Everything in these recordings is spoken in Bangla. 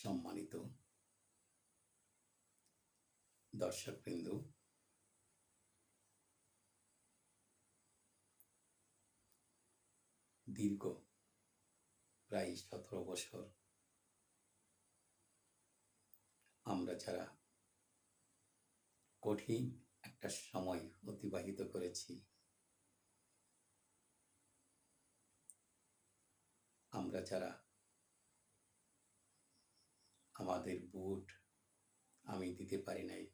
সম্মানিত দর্শকবৃন্দ, দীর্ঘ প্রায় সতেরো বছর আমরা যারা কঠিন একটা সময় অতিবাহিত করেছি, আমরা যারা আমাদের বুট আমি দিতে পারি নাই।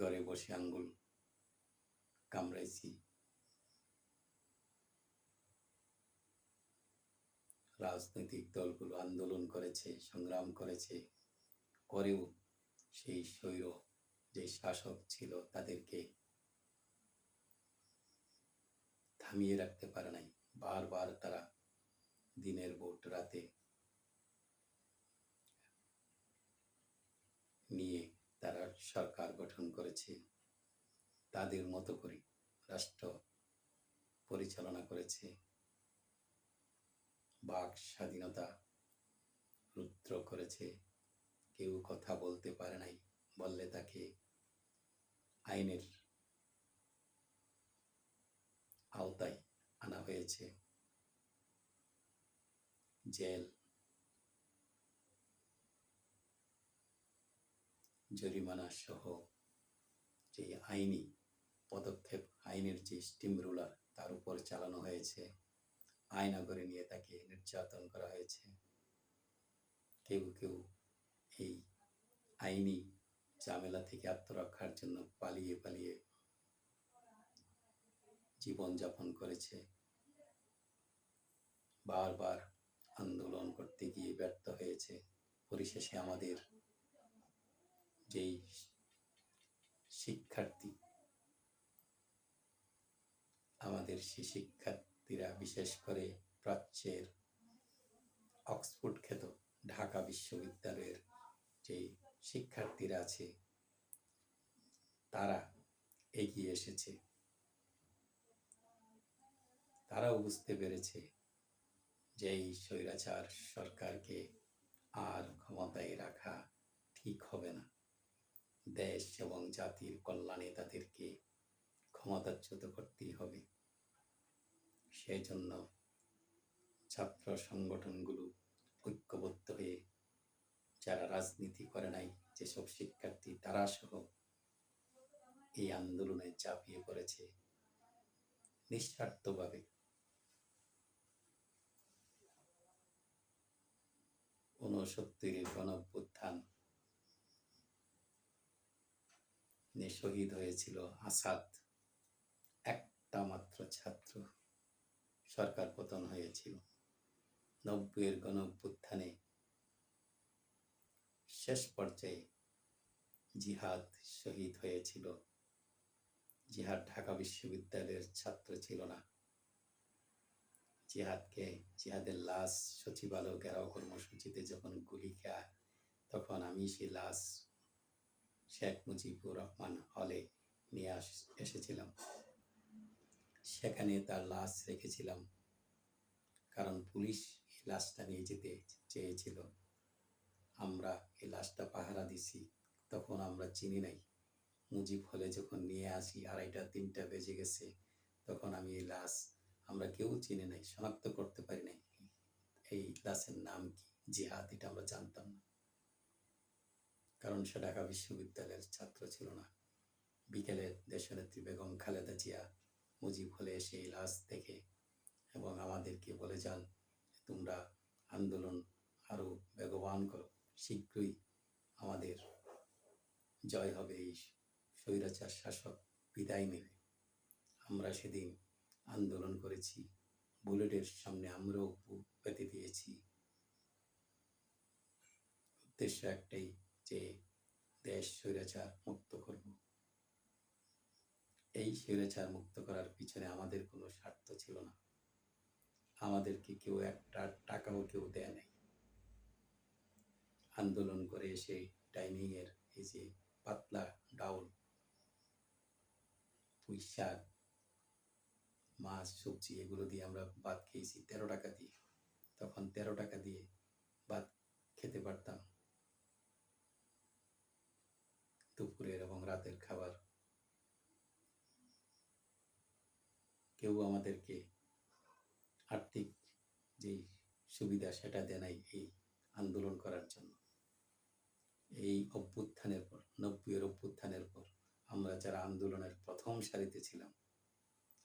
ঘরে বসে আঙ্গুল কামড়াইছি। রাজনৈতিক দলগুলো আন্দোলন করেছে, সংগ্রাম করেছে। করেও সেই স্বৈর যে শাসক ছিল তাদেরকে থামিয়ে রাখতে পারে নাই। বারবার তারা দিনের ভোট রাতে নিয়ে তারা সরকার গঠন করেছে। তাদের মতো করে রাষ্ট্র পরিচালনা করেছে। বাক স্বাধীনতা রুদ্র করেছে। কেউ কথা বলতে পারে নাই বললে তাকে আইনের আওতায় আনা হয়েছে। জেল জরিমানা সহ যে আইনি পদক্ষেপ, আইনের যে স্টিম রুলার তার উপর চালানো হয়েছে, আয়নাগরে নিয়ে তাকে নির্যাতন করা হয়েছে। কেউ কেউ এই আইনি ঝামেলা থেকে আত্মরক্ষার জন্য পালিয়ে পালিয়ে জীবনযাপন করেছে। বারবার আন্দোলন করতে গিয়ে ব্যর্থ হয়েছে। পরিশেষে আমাদের যেই শিক্ষার্থী, আমাদের সে শিক্ষার্থীরা বিশেষ করে প্রাচ্যের অক্সফোর্ড খ্যাত ঢাকা বিশ্ববিদ্যালয়ের যে শিক্ষার্থীরা আছে, তারা এগিয়ে এসেছে। তারাও বুঝতে পেরেছে যে এই স্বৈরাচার সরকারকে আর ক্ষমতায় রাখা ঠিক হবে না। দেশ এবং জাতির কল্যাণে তাদেরকে ক্ষমতাচ্যুত করতেই হবে। সেই জন্য ছাত্র সংগঠনগুলো ঐক্যবদ্ধ হয়ে যারা রাজনীতি করে নাই, যেসব শিক্ষার্থী তারা সহ এই আন্দোলনে চাপিয়ে পড়েছে, নিঃস্বার্থভাবে। ঊনসত্তরের গণভ্যুত্থান শহীদ হয়েছিল আসাদ। একটা মাত্র ছাত্র সরকার পতন হয়েছিল। নব্বইয়ের গণভ্যুত্থানে শেষ পর্যায়ে জিহাদ শহীদ হয়েছিল। জিহাদ ঢাকা বিশ্ববিদ্যালয়ের ছাত্র ছিল না। জিহাদকে, জিহাদের লাশ সচিবালয় ঘেরাও কর্মসূচিতে যখন গুলি খায়, তখন আমি সেই লাশ শেখ মুজিবুর রহমান হলে নিয়ে আস, এসেছিলাম। সেখানে তার লাশ রেখেছিলাম, কারণ পুলিশ এই লাশটা নিয়ে যেতে চেয়েছিল। আমরা এই লাশটা পাহারা দিছি, তখন আমরা চিনি নাই। মুজিব হলে যখন নিয়ে আসি, আড়াইটা, তিনটা বেজে গেছে, তখন আমি এই লাশ আমরা কেউ চিনি নাই, শনাক্ত করতে পারি নাই। এই লাশের নাম কি? জিহাদ, এটা আমরা জানতাম না। কারণ সে ঢাকা বিশ্ববিদ্যালয়ের ছাত্র ছিল না। বিকেলে দেশনেত্রী বেগম খালেদা জিয়া মুজিব হলে এসে এই লাশ দেখে এবং আমাদেরকে বলে, যান, তোমরা আন্দোলন আরও বেগবান করো। শীঘ্রই আমাদের জয় হবে এই স্বৈরাচার শাসক বিদায় নেবে। আমরা সেদিন আন্দোলন করেছি। বুলেটের সামনে আমরাও পেতে দিয়েছি। উদ্দেশ্য একটাই যে দেশ স্বৈরাচার মুক্ত করব। এই স্বৈরাচার মুক্ত করার পিছনে আমাদের কোনো স্বার্থ ছিল না। আমাদেরকে কেউ একটা টাকাও কেউ দেয় নাই। আন্দোলন করে এসে এর এই যে পাতলা ডাউল, পুঁই শাক, মাছ, সবজি, এগুলো দিয়ে আমরা ভাত খেয়েছি, তেরো টাকা দিয়ে। তখন তেরো টাকা দিয়ে ভাত পারতাম দুপুরের এবং রাতের খাবার। কেউ আমাদেরকে আর্থিক যে সুবিধা সেটা দেয় নাই এই আন্দোলন করার জন্য। এই অভ্যুত্থানের পর, নব্বইয়ের অভ্যুত্থানের পর আমরা যারা আন্দোলনের প্রথম সারিতে ছিলাম,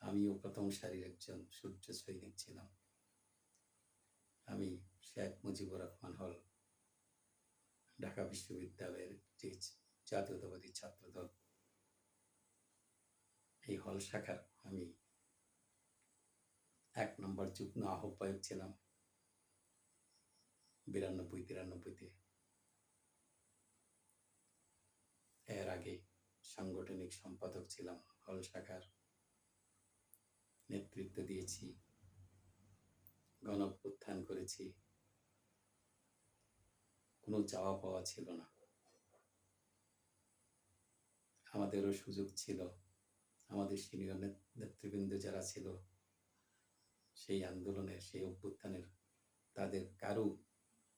আমিও প্রথম সারির একজন সূর্য সৈনিক ছিলাম। আমি শেখ মুজিবুর রহমান হল, ঢাকা বিশ্ববিদ্যালয়ের যে জাতীয়তাবাদী ছাত্রদল। এই হল শাখার আমি এক নম্বর যুগ্ম আহ্বায়ক ছিলাম। বিরানব্বই, তিরানব্বইতে। এর আগে সাংগঠনিক সম্পাদক ছিলাম, হল শাখার নেতৃত্ব দিয়েছি গণপ্রত্থান করেছি। কোনো চাওয়া পাওয়া ছিল না। আমাদেরও সুযোগ ছিল। আমাদের সিনিয়র নেতৃবৃন্দ যারা ছিল, সেই আন্দোলনের সেই অভ্যুত্থানের তাদের কারও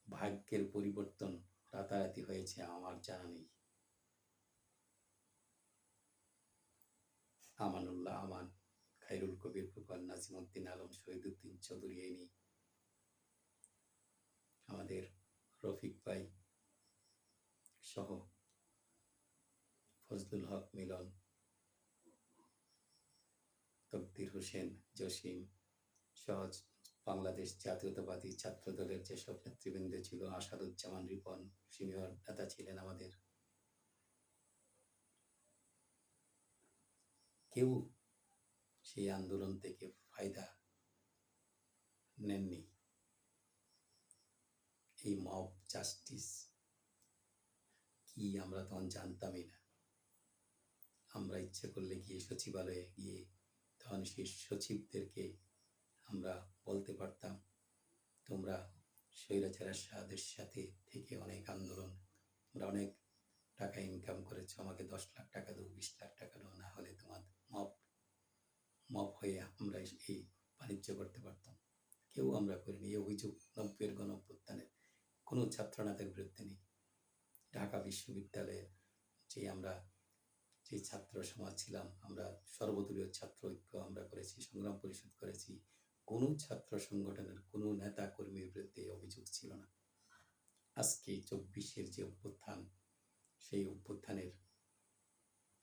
ভাগ্যের পরিবর্তন রাতারাতি হয়েছে আমার জানা নেই। আমানুল্লাহ, আমান খাইরুল কবির ফুকন নাজিমুদ্দিন আলম, শহীদুদ্দিন চৌধুরী এনি আমাদের রফিক ভাই সহ ফজলুল হক মিলন, তকদির হোসেন জসিম সহজ বাংলাদেশ জাতীয়তাবাদী ছাত্র দলের যেসব নেতৃবৃন্দ ছিল, আসাদুজ্জামান রিপন সিনিয়র নেতা ছিলেন আমাদের। কেউ সেই আন্দোলন থেকে ফায়দা নেননি। এই মব জাস্টিস কি আমরা তখন জানতামই না। আমরা ইচ্ছে করলে গিয়ে সচিবালয়ে গিয়ে তখন সেই সচিবদেরকে আমরা বলতে পারতাম, তোমরা স্বৈরাচারের সাদের সাথে থেকে অনেক আন্দোলন, তোমরা অনেক টাকা ইনকাম করেছ, আমাকে দশ লাখ টাকা দাও, বিশ লাখ টাকা দাও, না হলে তোমার মপ মপ হয়ে আমরা এই বাণিজ্য করতে পারতাম। কেউ আমরা করিনি, এই অভিযোগ নব্বের গণঅভ্যুত্থানের কোনো ছাত্রনাথের বিরুদ্ধে নেই। ঢাকা বিশ্ববিদ্যালয়ের যে আমরা যে ছাত্র সমাজ ছিলাম, আমরা সর্বদলীয় ছাত্র ঐক্য আমরা করেছি, সংগ্রাম পরিষদ করেছি, কোনো ছাত্র সংগঠনের কোনো নেতা কর্মীর বিরুদ্ধে অভিযোগ ছিল না। আজকে চব্বিশের যে অভ্যুত্থান, সেই অভ্যুত্থানের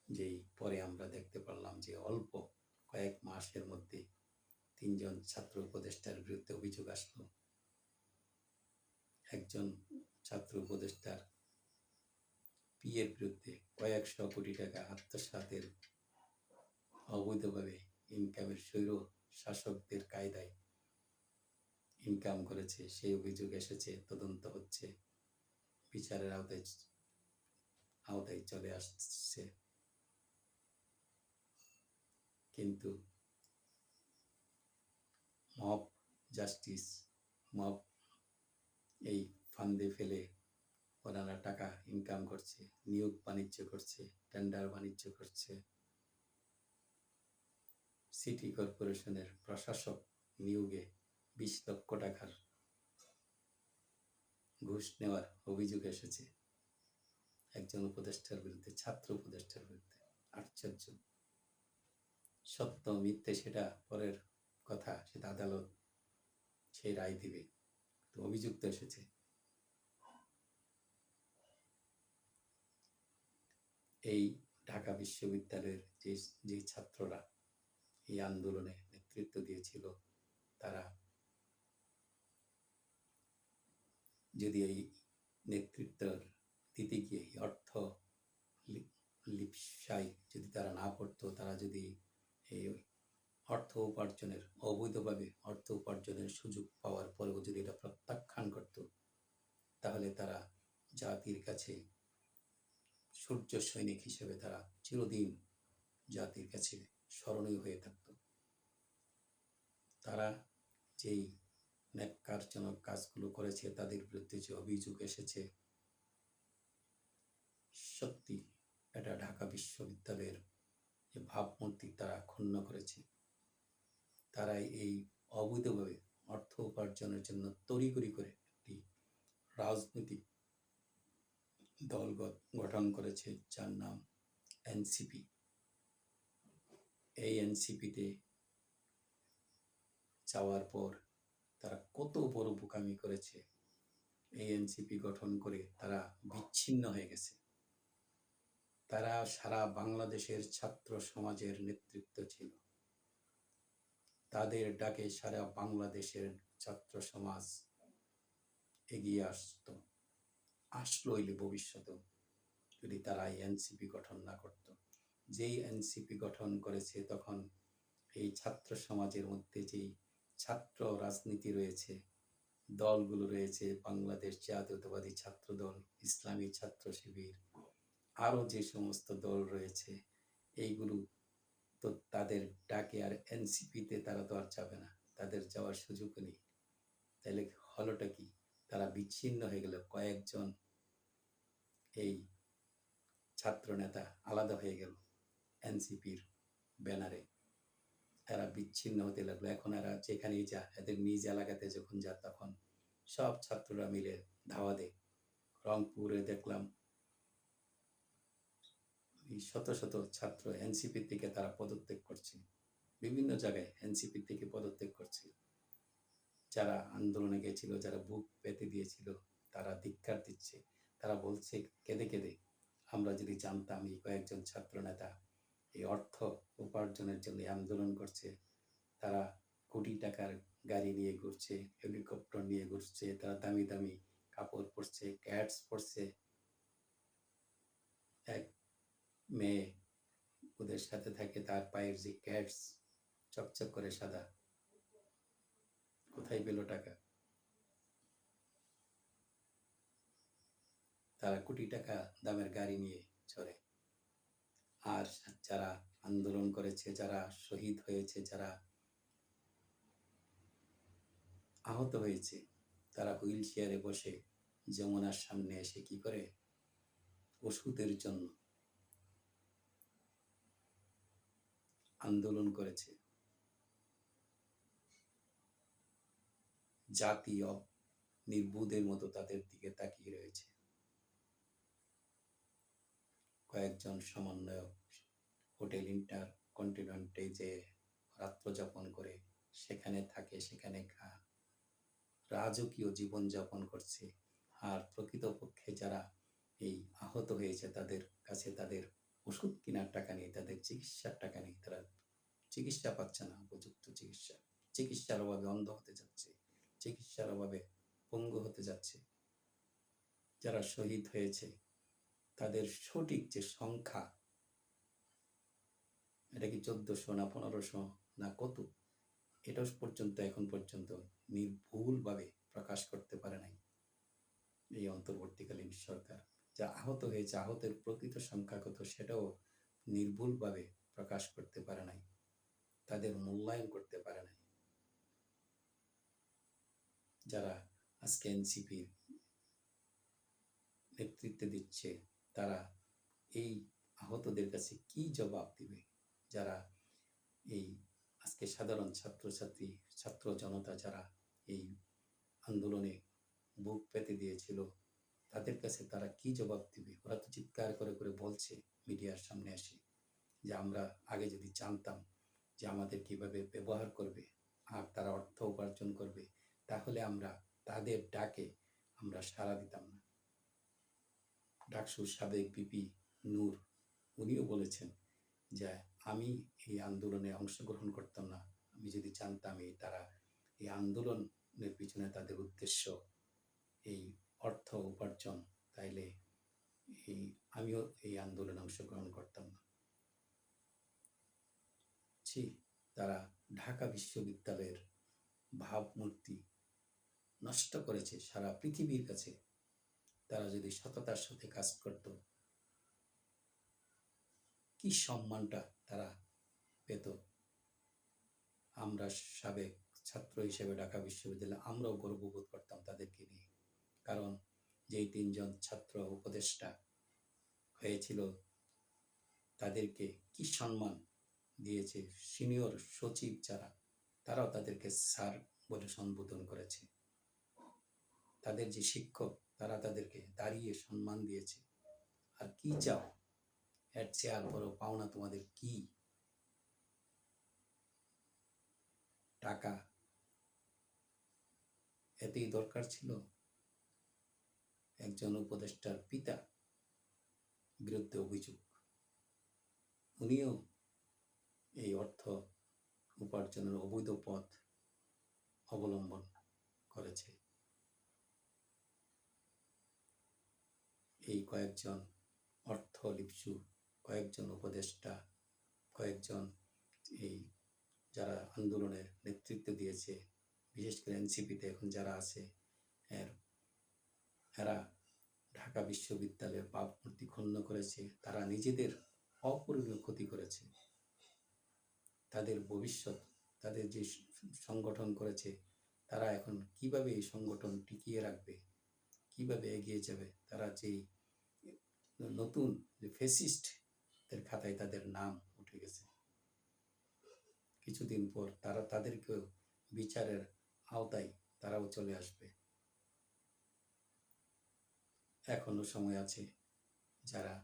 যেই পরে আমরা দেখতে পারলাম যে অল্প কয়েক মাসের মধ্যে তিনজন ছাত্র উপদেষ্টার বিরুদ্ধে অভিযোগ আসলো। একজন ছাত্র উপদেষ্টার পিয়ের বিরুদ্ধে কয়েকশো কোটি টাকা আত্মসাতের অবৈধভাবে ইনকামের স্বৈর শাসকদের কায়দায় ইনকাম করেছে। সেই অভিযোগ এসেছে, তদন্ত হচ্ছে, বিচারের আওতায় আওতায় চলে আসছে। কিন্তু মব জাস্টিস, মব এই ফান্দে ফেলে ওনারা টাকা ইনকাম করছে, নিয়োগ বাণিজ্য করছে টেন্ডার বাণিজ্য করছে। সিটি কর্পোরেশনের প্রশাসক নিয়োগে বিশ লক্ষ টাকার ঘুষ নেওয়ার অভিযোগ এসেছে। একজন উপদেষ্টার বিরুদ্ধে, ছাত্র উপদেষ্টার বিরুদ্ধে। আশ্চর্য। সত্য মিথ্যে সেটা পরের কথা, সেটা আদালত সেই রায় দিবে। অভিযুক্ত এসেছে। এই ঢাকা বিশ্ববিদ্যালয়ের যে যে ছাত্ররা এই আন্দোলনে নেতৃত্ব দিয়েছিল, তারা যদি এই নেতৃত্ব দিতে গিয়ে অর্থ লিপসায় যদি তারা না পড়তো, তারা যদি এই অর্থ উপার্জনের, অবৈধভাবে অর্থ উপার্জনের সুযোগ পাওয়ার পরেও যদি এটা প্রত্যাখ্যান করত, তাহলে তারা জাতির কাছে সূর্য সৈনিক হিসেবে তারা চিরদিন জাতির কাছে স্মরণীয় হয়ে থাকত। তারা যেই ন্যাক্কারজনক কাজগুলো করেছে, তাদের বিরুদ্ধে যে অভিযোগ এসেছে, সত্যি এটা ঢাকা বিশ্ববিদ্যালয়ের যে ভাবমূর্তি তারা ক্ষুণ্ণ করেছে। তারাই এই অবৈধভাবে অর্থ উপার্জনের জন্য তড়িঘড়ি করে একটি রাজনৈতিক দল গঠন করেছে, যার নাম এনসিপি এই এনসিপিতে যাওয়ার পর তারা কত বড় বোকামি করেছে, এই এনসিপি গঠন করে তারা বিচ্ছিন্ন হয়ে গেছে। তারা সারা বাংলাদেশের ছাত্র সমাজের নেতৃত্ব ছিল। তাদের ডাকে সারা বাংলাদেশের ছাত্র সমাজ এগিয়ে আসতো। আসলো এলে ভবিষ্যতেও যদি তারা এনসিপি গঠন না করত। যেই এনসিপি গঠন করেছে তখন এই ছাত্র সমাজের মধ্যে যেই ছাত্র রাজনীতি রয়েছে, দলগুলো রয়েছে, বাংলাদেশ জাতীয়তাবাদী ছাত্র দল ইসলামী ছাত্র শিবির, আরও যে সমস্ত দল রয়েছে, এইগুলো তো তাদের ডাকে আর এনসিপিতে তারা তো আর যাবে না, তাদের যাওয়ার সুযোগ নেই। তাহলে হলোটা কি? তারা বিচ্ছিন্ন হয়ে গেল। কয়েকজন এই ছাত্র নেতা আলাদা হয়ে গেল এনসিপির ব্যানারে। এরা বিচ্ছিন্ন হতে লাগল। এখন এরা যেখানেই যা, এদের নিজ এলাকাতে যখন যা, তখন সব ছাত্ররা মিলে ধাওয়া দেয়। রংপুরে দেখলাম শত শত ছাত্র এনসিপির থেকে তারা পদত্যাগ করছে। বিভিন্ন জায়গায় এনসিপির থেকে পদত্যাগ করছে। যারা আন্দোলনে গেছিল, যারা বুক পেতে দিয়েছিল, তারা ধিক্কার দিচ্ছে। তারা বলছে, কেঁদে কেঁদে। আমরা যদি জানতাম এই কয়েকজন ছাত্র নেতা এই অর্থ উপার্জনের জন্য আন্দোলন করছে, তারা কোটি টাকার গাড়ি নিয়ে ঘুরছে, হেলিকপ্টার নিয়ে ঘুরছে, তারা দামি দামি কাপড় পরছে, ক্যাটস পরছে। এক মেয়ে ওদের সাথে থাকে, তার পায়ের যে ক্যাটস চকচক করে সাদা। কোথায় পেল টাকা? তারা কোটি টাকা দামের গাড়ি নিয়ে চড়ে। আর যারা আন্দোলন করেছে, যারা শহীদ হয়েছে, যারা আহত হয়েছে, তারা হুইল চেয়ারে বসে যমুনার সামনে এসে কি করে? ওষুধের জন্য আন্দোলন করেছে। জাতীয় নির্বুধের মতো তাদের দিকে তাকিয়ে রয়েছে। কয়েকজন সমন্বয়ক হোটেল ইন্টার কন্টিনেন্টে যে রাত্র যাপন করে সেখানে থাকে, সেখানে খা। রাজকীয় জীবন যাপন করছে। আর প্রকৃতপক্ষে যারা এই আহত হয়েছে, তাদের কাছে তাদের ওষুধ কেনার টাকা নেই, তাদের চিকিৎসার টাকা নেই, তারা চিকিৎসা পাচ্ছে না, উপযুক্ত চিকিৎসা। চিকিৎসার অভাবে অন্ধ হতে যাচ্ছে চিকিৎসার অভাবে পঙ্গু হতে যাচ্ছে। যারা শহীদ হয়েছে, তাদের সঠিক যে সংখ্যা, এটা কি চোদ্দশো না পনেরোশো না কত? এটা পর্যন্ত, এখন পর্যন্ত নির্ভুলভাবে প্রকাশ করতে পারে নাই এই অন্তর্বর্তীকালীন সরকার। যা আহত হয়েছে, আহতের প্রকৃত সংখ্যা কত সেটাও নির্ভুলভাবে প্রকাশ করতে পারে নাই, তাদের মূল্যায়ন করতে পারে নাই। যারা আজকে এনসিপির নেতৃত্বে দিচ্ছে, তারা এই আহতদের কাছে কি জবাব দিবে? যারা এই আজকে সাধারণ ছাত্রছাত্রী, ছাত্র জনতা যারা এই আন্দোলনে বুক পেতে দিয়েছিল, তাদের কাছে তারা কি জবাব দিবে? ওরা তো চিৎকার করে করে বলছে মিডিয়ার সামনে এসে যে আমরা আগে যদি জানতাম যে আমাদের কীভাবে ব্যবহার করবে, আর তারা অর্থ উপার্জন করবে তাহলে আমরা তাদের ডাকে আমরা সাড়া দিতাম না। ডাকসুর সাবেক বিপি নূর, উনিও বলেছেন যে, আমি এই আন্দোলনে অংশগ্রহণ করতাম না। আমি যদি জানতাম এই তারা, এই আন্দোলনের পিছনে তাদের উদ্দেশ্য, এই অর্থ উপার্জন, তাইলে এই, আমিও এই আন্দোলনে অংশগ্রহণ করতাম না। ছি, তারা ঢাকা বিশ্ববিদ্যালয়ের ভাবমূর্তি নষ্ট করেছে সারা পৃথিবীর কাছে। তারা যদি সততার সাথে কাজ করত, কি সম্মানটা তারা পেত? আমরা সাবেক ছাত্র হিসেবে ঢাকা বিশ্ববিদ্যালয়ে আমরাও গর্ববোধ করতাম তাদেরকে নিয়ে। কারণ যেই তিনজন ছাত্র উপদেষ্টা হয়েছিল, তাদেরকে কি সম্মান দিয়েছে? সিনিয়র সচিব যারা, তারাও তাদেরকে স্যার বলে সম্বোধন করেছে। তাদের যে শিক্ষক, তারা তাদেরকে দাঁড়িয়ে সম্মান দিয়েছে। আর কি চাও? এর চেয়ে আর বড় পাওনা তোমাদের কি? টাকা। এতেই দরকার ছিল একজন উপদেষ্টার পিতা বিরুদ্ধে অভিযোগ। উনিও এই অর্থ উপার্জনের অবৈধ পথ অবলম্বন করেছে। এই কয়েকজন অর্থ লিপসু কয়েকজন উপদেষ্টা, কয়েকজন এই যারা আন্দোলনের নেতৃত্ব দিয়েছে, বিশেষ করে এনসিপিতে এখন যারা আছে, এর এরা ঢাকা বিশ্ববিদ্যালয়ের ভাবমূর্তি ক্ষুণ্ণ করেছে, তারা নিজেদের অপরিণীয় ক্ষতি করেছে। তাদের ভবিষ্যৎ, তাদের যে সংগঠন করেছে, তারা এখন কীভাবে এই সংগঠন টিকিয়ে রাখবে, কীভাবে এগিয়ে যাবে, তারা যেই নতুন যে ফেসিস্ট, এর খাতায় তাদের নাম উঠে গেছে। কিছুদিন পর তারা তাদেরকেও বিচারের আওতায় তারাও চলে আসবে। এখনও সময় আছে যারা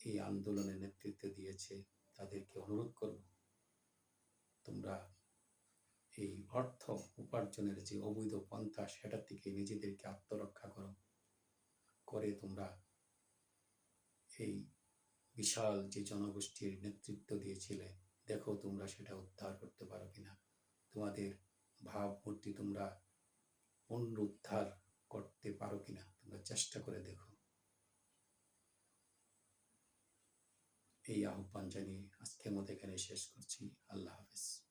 এই আন্দোলনে নেতৃত্ব দিয়েছে, তাদেরকে অনুরোধ করব, তোমরা এই অর্থ উপার্জনের যে অবৈধ পন্থা, সেটার থেকে নিজেদেরকে করো করে তোমরা এই বিশাল যে জনগোষ্ঠীর নেতৃত্ব দিয়েছিলে, দেখো তোমরা সেটা উদ্ধার করতে পারো কিনা। তোমাদের ভাবমূর্তি তোমরা পুনরুদ্ধার করতে পারো কিনা, তোমরা চেষ্টা করে দেখো। এই আহ্বান জানিয়ে আজকের মতো এখানে শেষ করছি। আল্লাহ হাফেজ।